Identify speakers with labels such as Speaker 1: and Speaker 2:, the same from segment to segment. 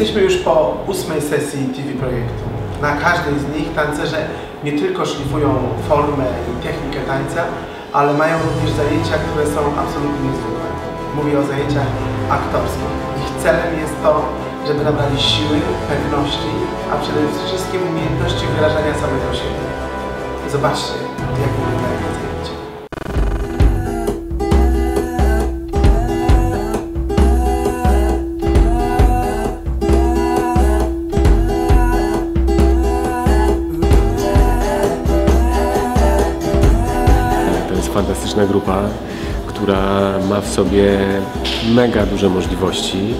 Speaker 1: Jesteśmy już po ósmej sesji TV projektu. Na każdej z nich tancerze nie tylko szlifują formę i technikę tańca, ale mają również zajęcia, które są absolutnie niezwykłe. Mówię o zajęciach aktorskich. Ich celem jest to, żeby nabrali siły, pewności, a przede wszystkim umiejętności wyrażania samego siebie. Zobaczcie, jak
Speaker 2: fantastyczna grupa, która ma w sobie mega duże możliwości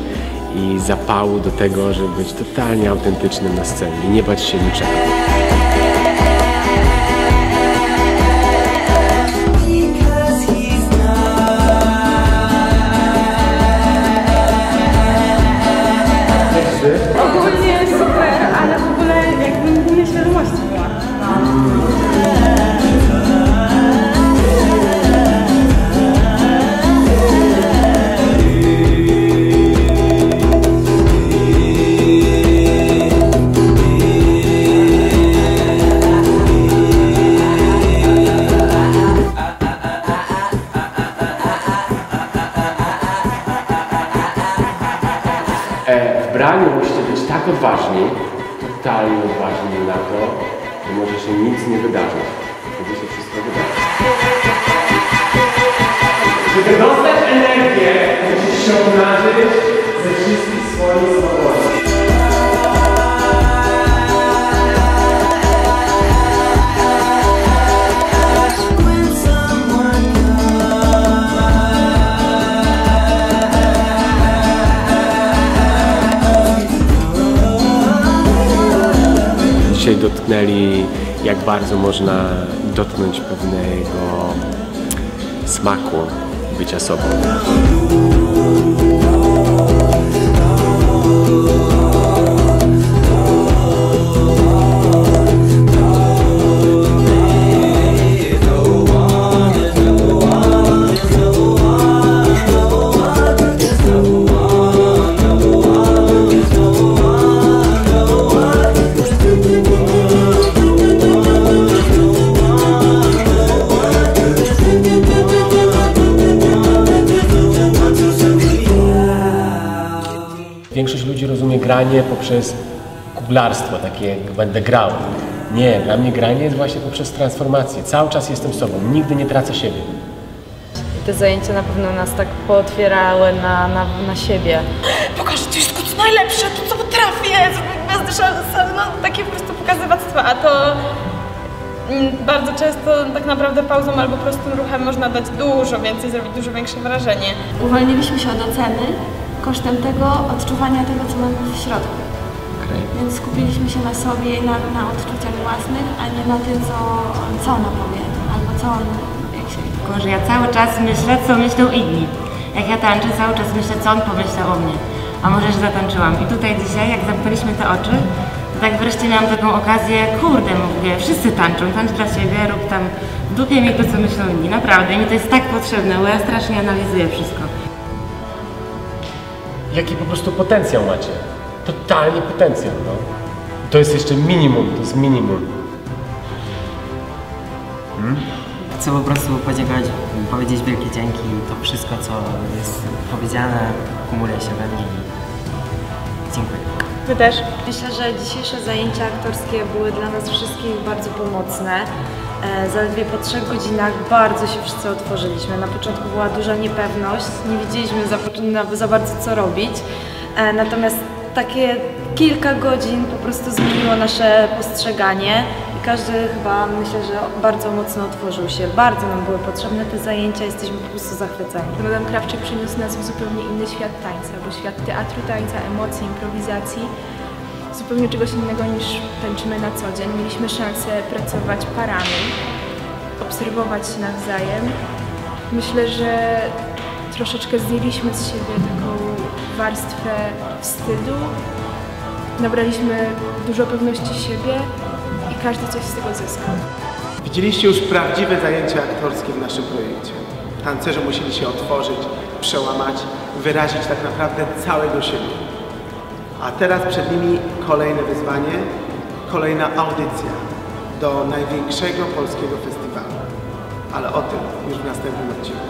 Speaker 2: i zapału do tego, żeby być totalnie autentycznym na scenie i nie bać się niczego. Braniu musicie być tak odważni, totalnie odważni na to, że może się nic nie wydarzyć. Wtedy się wszystko wydarzy. Żeby dostać energię, musisz się obnażyć ze wszystkich Dzisiaj dotknęli, jak bardzo można dotknąć pewnego smaku bycia sobą. Granie poprzez kuglarstwo, takie jak będę grał. Nie, dla mnie granie jest właśnie poprzez transformację. Cały czas jestem sobą, nigdy nie tracę siebie.
Speaker 3: Te zajęcia na pewno nas tak pootwierały na, na, na siebie.
Speaker 4: Pokażę, to jest kuc najlepsze, to co potrafię, gwiazdy no takie po prostu pokazywactwa, a to mm, bardzo często tak naprawdę pauzą albo prostym ruchem można dać dużo więcej, zrobić dużo większe wrażenie.
Speaker 5: Uwolniliśmy się od oceny kosztem tego odczuwania tego, co mamy w środku. Więc skupiliśmy się na sobie i na, na odczuciach własnych, a nie na tym, co, co ona powie, albo co on, jak się...
Speaker 6: Tylko, że ja cały czas myślę, co myślą inni. Jak ja tańczę, cały czas myślę, co on pomyślał o mnie. A może, że zatańczyłam. I tutaj dzisiaj, jak zamknęliśmy te oczy, to tak wreszcie miałam taką okazję, kurde, mówię, wszyscy tańczą, tańcz dla siebie, rób tam dupie mi to, co myślą inni. Naprawdę, mi to jest tak potrzebne, bo ja strasznie analizuję wszystko.
Speaker 2: Jaki po prostu potencjał macie? Totalnie potencjał, no. To jest jeszcze minimum, to jest minimum.
Speaker 7: Chcę po prostu podziękować, powiedzieć wielkie dzięki. To wszystko, co jest powiedziane, kumuluje się we mnie i dziękuję.
Speaker 4: Wy też?
Speaker 3: Myślę, że dzisiejsze zajęcia aktorskie były dla nas wszystkich bardzo pomocne. E, Zaledwie po trzech godzinach bardzo się wszyscy otworzyliśmy. Na początku była duża niepewność, nie wiedzieliśmy za, za bardzo co robić. E, Natomiast takie kilka godzin po prostu zmieniło nasze postrzeganie i każdy chyba myślę, że bardzo mocno otworzył się. Bardzo nam były potrzebne te zajęcia, jesteśmy po prostu zachwyceni.
Speaker 8: Adam Krawczyk przyniósł nas w zupełnie inny świat tańca, bo świat teatru tańca, emocji, improwizacji, zupełnie czegoś innego niż tańczymy na co dzień. Mieliśmy szansę pracować parami, obserwować się nawzajem. Myślę, że troszeczkę zdjęliśmy z siebie taką warstwę wstydu, nabraliśmy dużo pewności siebie i każdy coś z tego zyskał.
Speaker 1: Widzieliście już prawdziwe zajęcia aktorskie w naszym projekcie. Tancerze musieli się otworzyć, przełamać, wyrazić tak naprawdę całego siebie. A teraz przed nimi kolejne wyzwanie, kolejna audycja do największego polskiego festiwalu. Ale o tym już w następnym odcinku.